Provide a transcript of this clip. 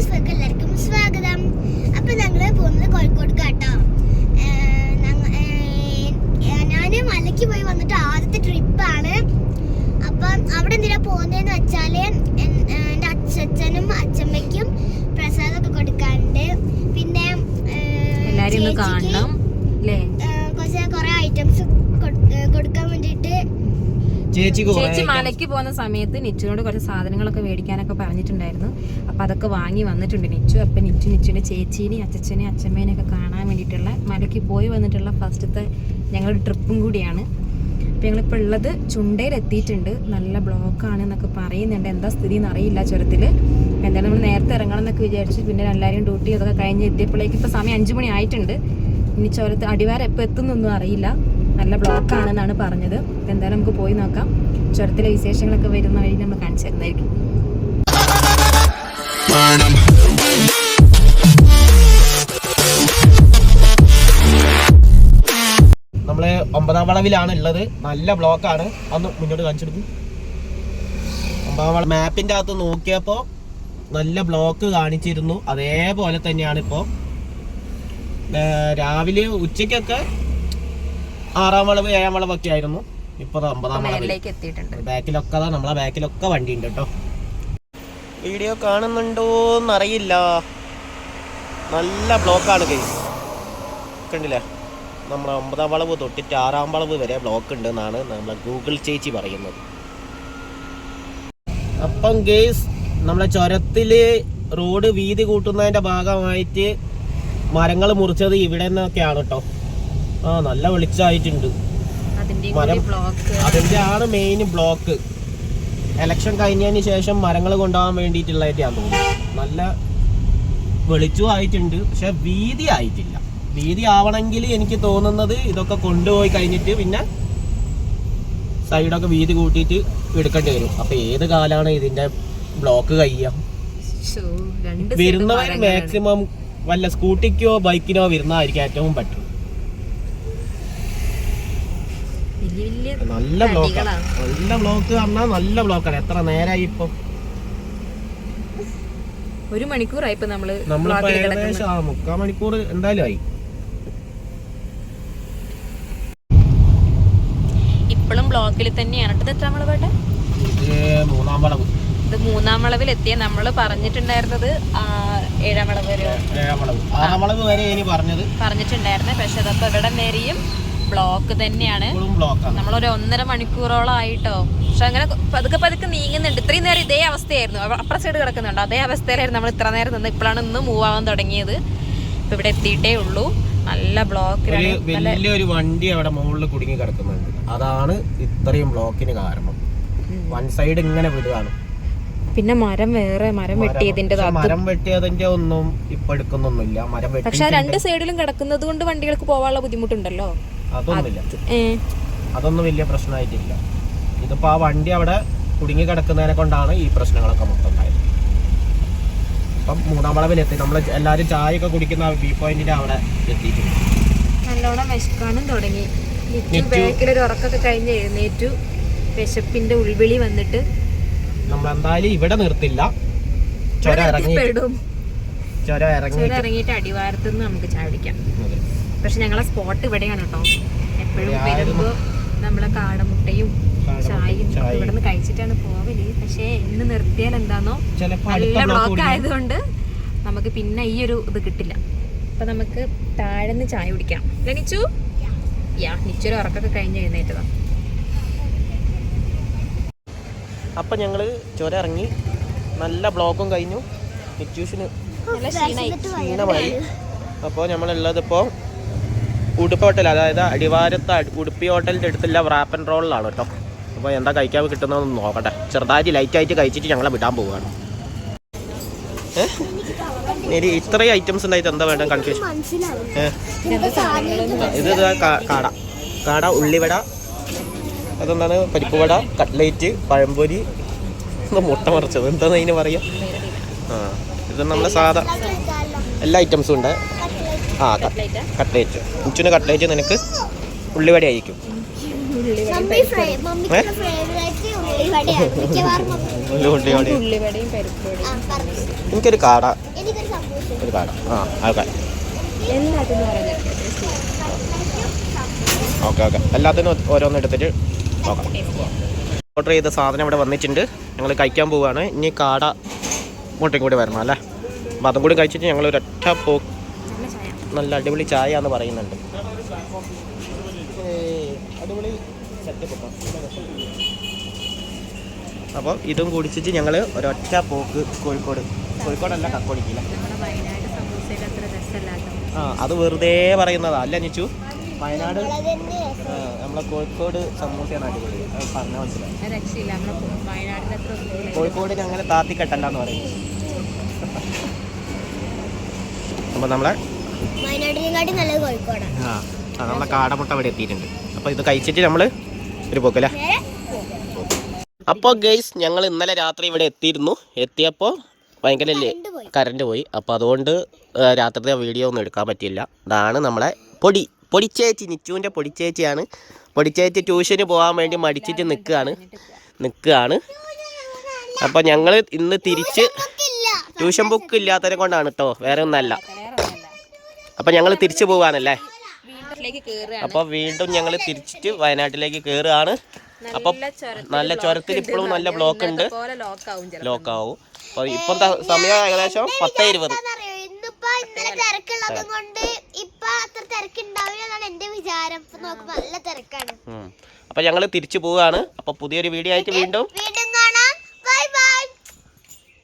വീഡിയോസിലേക്ക് എല്ലാവർക്കും സ്വാഗതം. അപ്പം ഞങ്ങൾ പോകുന്നത് കോഴിക്കോട് കേട്ടോ. ഞാൻ മലയ്ക്ക് പോയി വന്നിട്ട് ആദ്യത്തെ ട്രിപ്പാണ്. അപ്പം അവിടെ എന്തിനാ പോകുന്നതെന്ന് വെച്ചാൽ എൻ- എന്റെ അച്ഛനും അച്ഛമ്മയ്ക്കും പ്രസാദമൊക്കെ കൊടുക്കാനുണ്ട്. പിന്നെ കുറച്ച് കുറേ ഐറ്റംസ് കൊടുക്കാൻ ചേച്ചി ചേച്ചി മലയ്ക്ക് പോകുന്ന സമയത്ത് നിച്ചുനോട് കുറച്ച് സാധനങ്ങളൊക്കെ മേടിക്കാനൊക്കെ പറഞ്ഞിട്ടുണ്ടായിരുന്നു. അപ്പൊ അതൊക്കെ വാങ്ങി വന്നിട്ടുണ്ട്. നിച്ചു അപ്പൊ നിച്ചു നിച്ചുവിന്റെ ചേച്ചീനെയും അച്ഛമ്മേനെ ഒക്കെ കാണാൻ വേണ്ടിയിട്ടുള്ള മലയ്ക്ക് പോയി വന്നിട്ടുള്ള ഫസ്റ്റത്തെ ഞങ്ങളുടെ ട്രിപ്പും കൂടിയാണ്. അപ്പൊ ഞങ്ങളിപ്പോൾ ഉള്ളത് ചുണ്ടയിൽ എത്തിയിട്ടുണ്ട്. നല്ല ബ്ലോക്കാണ് എന്നൊക്കെ പറയുന്നുണ്ട്. എന്താ സ്ഥിതി എന്ന് അറിയില്ല ചുരത്തിൽ എന്തായാലും നമ്മൾ നേരത്തെ ഇറങ്ങണം എന്നൊക്കെ വിചാരിച്ചു. പിന്നെ എല്ലാവരും ഡ്യൂട്ടി അതൊക്കെ കഴിഞ്ഞ് എത്തിയപ്പോഴേക്ക് ഇപ്പോൾ സമയം അഞ്ചു മണി ആയിട്ടുണ്ട്. ഇനി ചുരത്ത് അടിവാരം എപ്പോൾ എത്തുന്നൊന്നും അറിയില്ല. നല്ല ബ്ലോക്ക് ആണെന്നാണ് പറഞ്ഞത്. എന്തായാലും നമുക്ക് പോയി നോക്കാം. ചുരത്തിലെ വിശേഷങ്ങളൊക്കെ വരുന്ന വഴി നമ്മൾ കാണിച്ചു തരുന്നതായിരിക്കും. നമ്മൾ ഒമ്പതാം വളവിലാണ് ഉള്ളത്. നല്ല ബ്ലോക്കാണ്. അന്ന് മുന്നോട്ട് കാണിച്ചെടുക്കും ഒമ്പതാം വള മാപ്പിന്റെ അകത്ത് നോക്കിയപ്പോ നല്ല ബ്ലോക്ക് കാണിച്ചിരുന്നു. അതേപോലെ തന്നെയാണ് ഇപ്പോ. രാവിലെ ഉച്ചയ്ക്കൊക്കെ ആറാം വളവ് ഏഴാം വളവൊക്കെ ആയിരുന്നു. ഇപ്പൊ ഒമ്പതാം വളവ് എത്തിയിട്ടുണ്ട്. ബാക്കിലൊക്കെ നമ്മളെ ബാക്കിലൊക്കെ വണ്ടി ഉണ്ട് കേട്ടോ. വീഡിയോ കാണുന്നുണ്ടോ എന്നറിയില്ല നല്ല ബ്ലോക്കാണ് കേസ് കണ്ടില്ലേ? നമ്മളെ ഒമ്പതാം വളവ് തൊട്ടിട്ട് ആറാം വളവ് വരെ ബ്ലോക്ക് ഉണ്ട് എന്നാണ് നമ്മളെ ഗൂഗിൾ ചേച്ചി പറയുന്നത്. അപ്പം ഗേസ് നമ്മളെ ചുരത്തിൽ റോഡ് വീതി കൂട്ടുന്നതിന്റെ ഭാഗമായിട്ട് മരങ്ങൾ മുറിച്ചത് ഇവിടെ നിന്നൊക്കെയാണ് കേട്ടോ. ആ നല്ല വെളിച്ചായിട്ടുണ്ട്. അതിന്റെ ആണ് മെയിൻ ബ്ലോക്ക് എലക്ഷൻ കഴിഞ്ഞതിന് ശേഷം മരങ്ങൾ കൊണ്ടുപോകാൻ വേണ്ടിയിട്ടുള്ളതായിട്ട് ഞാൻ തോന്നുന്നു. നല്ല വെളിച്ചവും ആയിട്ടുണ്ട് പക്ഷെ വീതി ആയിട്ടില്ല. വീതി ആവണമെങ്കിൽ എനിക്ക് തോന്നുന്നത് ഇതൊക്കെ കൊണ്ടുപോയി കഴിഞ്ഞിട്ട് പിന്നെ സൈഡൊക്കെ വീതി കൂട്ടിയിട്ട് എടുക്കേണ്ടി വരും. അപ്പൊ ഏത് കാലാണ് ഇതിന്റെ ബ്ലോക്ക് കഴിയുക? രണ്ട് വരുന്നവർ മാക്സിമം വല്ല സ്കൂട്ടിക്കോ ബൈക്കിനോ വരുന്നതായിരിക്കും ഏറ്റവും ബെറ്റർ വലിയ വലിയ നല്ല ബ്ലോക്ക്. നല്ല ബ്ലോക്ക് പറഞ്ഞാൽ നല്ല ബ്ലോക്കാണ് എത്ര നേരമായി ഇപ്പൊ. ഒരു മണിക്കൂറായി ഇപ്പൊ നമ്മൾ നമ്മളിപ്പോ ഏകദേശം മുക്കാൽ മണിക്കൂർ എന്തായാലും ആയി. ഇപ്പോഴും ബ്ലോക്കിൽ തന്നെയാണ്. ഇത് എത്ര ഇത് മൂന്നാം വളവ്. ഇത് മൂന്നാം വളവിൽ എത്തിയ നമ്മൾ പറഞ്ഞിട്ടുണ്ടായിരുന്നത് ഏഴാം വളവ് വരെ. ഏഴാം വളവ്. ആറാം വളവ് വരെ പറഞ്ഞത്. പക്ഷെ അതപ്പോ ഇവിടെ നേരെയും ബ്ലോക്ക് തന്നെയാണ്. നമ്മളൊരു ഒന്നര മണിക്കൂറോളം ആയിട്ടോ. പക്ഷെ അങ്ങനെ പതുക്കെ പതുക്കെ നീങ്ങുന്നുണ്ട്. ഇത്രയും നേരം ഇതേ അവസ്ഥയായിരുന്നു. അപ്പുറ സൈഡ് കിടക്കുന്നുണ്ട്. അതേ അവസ്ഥയിലായിരുന്നു നമ്മൾ ഇത്ര നേരം നിന്ന്. ഇപ്പോഴാണ് ഇന്ന് മൂവ് ആവാൻ തുടങ്ങിയത്. ഇപ്പൊ ഇവിടെ എത്തിയിട്ടേ ഉള്ളൂ. നല്ല ബ്ലോക്ക് വലിയൊരു വണ്ടി അവിടെ മുകളിൽ കുടുങ്ങി കിടക്കുന്നുണ്ട്. അതാണ് ഇത്രയും ബ്ലോക്കിന് കാരണം. വൺ സൈഡ് ഇങ്ങനെ വിടുകയാണ്. പിന്നെ മരം വേറെ. മരം വെട്ടിയതിന്റെ മരം വെട്ടിയതിന്റെ ഒന്നും ഇപ്പൊ എടുക്കുന്നൊന്നുമില്ല. മരം പക്ഷെ രണ്ട് സൈഡിലും കിടക്കുന്നത് കൊണ്ട് വണ്ടികൾക്ക് പോകാനുള്ള ബുദ്ധിമുട്ടുണ്ടല്ലോ. അതൊന്നുമില്ല. അതൊന്നും വലിയ പ്രശ്നമായിട്ടില്ല. ഇതിപ്പോ ആ വണ്ടി അവിടെ കുടുങ്ങി കിടക്കുന്നതിനെ കൊണ്ടാണ് ഈ പ്രശ്നങ്ങളൊക്കെ മൊത്തം ഉണ്ടായത് അപ്പം മൂടാമളവിലെത്തി നമ്മൾ എല്ലാവരും ഒക്കെ കുടിക്കുന്ന വ്യൂ പോയിന്റിന്റെ അവിടെ എത്തിയിട്ടുണ്ട്. നല്ലോണം വിശക്കാനും തുടങ്ങി. ബാക്കിലൊരു ഉറക്കൊക്കെ കഴിഞ്ഞ് എഴുന്നേറ്റു. വിശപ്പിന്റെ ഉൾവിളി വന്നിട്ട്. നമ്മൾ എന്തായാലും ഇവിടെ നിർത്തില്ല. ചുരം ഇറങ്ങി ചുരം ഇറങ്ങി ഇറങ്ങിയിട്ട് അടിവാരത്തുനിന്ന് നമുക്ക് ചാടിക്കാം പക്ഷെ ഞങ്ങളെ സ്പോട്ട് ഇവിടെയാണ് കേട്ടോ എപ്പോഴും. വരുമ്പോ നമ്മളെ കാടമുട്ടയും ചായയും. ഇവിടെ നിന്ന് കഴിച്ചിട്ടാണ് പോവൽ. പക്ഷേ ഇന്ന് നിർത്തിയാൽ എന്താണോ നല്ല ബ്ലോക്ക് ആയതുകൊണ്ട് നമുക്ക് പിന്നെ ഈ ഒരു ഇത് കിട്ടില്ല. അപ്പൊ നമുക്ക് താഴെന്ന് ചായ കുടിക്കാം. അല്ലേ നിച്ചു? യാ നിച്ചൊരു ഉറക്കൊക്കെ കഴിഞ്ഞ് എഴുന്നേറ്റതാ. അപ്പൊ ഞങ്ങൾ ചുരം ഇറങ്ങി. നല്ല ബ്ലോക്കും കഴിഞ്ഞു. ക്ഷീണായി. ക്ഷീണമായി. അപ്പോൾ നമ്മളുള്ളത് ഇപ്പോൾ ഉടുപ്പ് ഹോട്ടൽ അതായത് അടിവാരത്ത് അടി- ഉടുപ്പി ഹോട്ടലിന്റെ അടുത്തുള്ള റാപ്പ് ആൻഡ് റോളിലാണ് കേട്ടോ. അപ്പോൾ എന്താ കഴിക്കാൻ കിട്ടുന്നതെന്ന് നോക്കട്ടെ. ചെറുതായിട്ട് ലൈറ്റായിട്ട് കഴിച്ചിട്ട് ഞങ്ങളെ വിടാൻ പോവുകയാണ് ഇനി ഇത്രയും ഐറ്റംസ് ഉണ്ടായിട്ട് എന്താ വേണ്ട കൺഫ്യൂഷൻ ഇത് കാട. കാട ഉള്ളിവട അതെന്താണ്? പരിപ്പുവട കട്ട്ലേറ്റ് പഴംപൊരി എന്താ മുട്ട മറിച്ചത്? എന്താണെന്ന് അതിന് പറയുക ആ ഇത് നമ്മളെ സാധാ എല്ലാ ഐറ്റംസും ഉണ്ട്. ആ കട്ട്ലേറ്റ് ഉച്ചിന് കട്ട്ലേറ്റ് നിനക്ക് ഉള്ളിവട ആയിരിക്കും. എനിക്കൊരു കാട. ഒരു കാട. ആ ആൾക്കാർ ഓക്കെ ഓക്കെ. എല്ലാത്തിനും ഓരോന്ന് എടുത്തിട്ട് നോക്കാം. ഓർഡർ ചെയ്ത സാധനം ഇവിടെ വന്നിട്ടുണ്ട്. ഞങ്ങൾ കഴിക്കാൻ പോവുകയാണ് ഇനി കാട മുട്ടയും കൂടി വരണം അല്ലേ? അപ്പം അതും കൂടി കഴിച്ചിട്ട് ഞങ്ങൾ ഒരൊറ്റ പോ നല്ല അടിപൊളി ചായ എന്ന് പറയുന്നുണ്ട്. അടിപൊളി അപ്പോൾ ഇതും കുടിച്ചിട്ട് ഞങ്ങൾ ഒരൊറ്റ പോക്ക് കോഴിക്കോട്. കോഴിക്കോടല്ല കക്കോടിക്കില്ല ആ അത് വെറുതെ പറയുന്നതാ. അല്ല നിച്ചു? വയനാട് നമ്മളെ കോഴിക്കോട് സമൂസയാണ് അടിപൊളി. അത് പറഞ്ഞാൽ മനസ്സിലായി. കോഴിക്കോട് ഞങ്ങൾ താത്തിക്കെട്ടല്ല എന്ന് പറയും. അപ്പോൾ നമ്മളെ വയനാട്ടിനെക്കാട്ടി നല്ലത് കോഴിക്കോടാണ്. ആ നമ്മളെ കാടമുട്ട അവിടെ എത്തിയിട്ടുണ്ട്. അപ്പോൾ ഇത് കഴിച്ചിട്ട് നമ്മൾ ഒരു പോക്കല്ലേ അപ്പോൾ ഗെയ്സ് ഞങ്ങൾ ഇന്നലെ രാത്രി ഇവിടെ എത്തിയിരുന്നു. എത്തിയപ്പോൾ ഭയങ്കര കറണ്ട് പോയി. അപ്പോൾ അതുകൊണ്ട് രാത്രി രാത്രിത്തെ വീഡിയോ ഒന്നും എടുക്കാൻ പറ്റിയില്ല. ഇതാണ് നമ്മളെ പൊടി. പൊടിച്ചേച്ചി നിച്ചുവിന്റെ പൊടിച്ചേച്ചിയാണ്. പൊടിച്ചേച്ചി ട്യൂഷന് പോകാൻ വേണ്ടി മടിച്ചിട്ട് നിൽക്കുകയാണ്. നിൽക്കുകയാണ്. അപ്പോൾ ഞങ്ങൾ ഇന്ന് തിരിച്ച് ട്യൂഷൻ ബുക്ക് ഇല്ലാത്തതിനെ കൊണ്ടാണ് കേട്ടോ വേറെ ഒന്നല്ല. അപ്പോൾ ഞങ്ങൾ തിരിച്ചു പോവാനല്ലേ? അപ്പൊ കേറുകയാണ്. അപ്പോൾ വീണ്ടും ഞങ്ങൾ തിരിച്ചിട്ട് വയനാട്ടിലേക്ക് കേറുകയാണ്. അപ്പൊ നല്ല ചുരത്തിൽ ഇപ്പോഴും നല്ല ബ്ലോക്ക് ഉണ്ട്. ലോക്ക് ആവും അപ്പൊ അപ്പോൾ ഇപ്പം സമയം ഏകദേശം പത്ത് ഇരുപത്. അപ്പൊ ഞങ്ങൾ ഇന്നലെ തിരക്കുള്ളത് കൊണ്ട് ഇപ്പൊ അത്ര തിരക്കുണ്ടാവില്ല എന്നാണ് എന്റെ വിചാരം. ഇപ്പൊ നോക്കുമ്പോ നല്ല തിരക്കാണ്. അപ്പം ഞങ്ങൾ തിരിച്ചു പോവാണ്. അപ്പൊ പുതിയൊരു വീഡിയോ ആയിട്ട് വീണ്ടും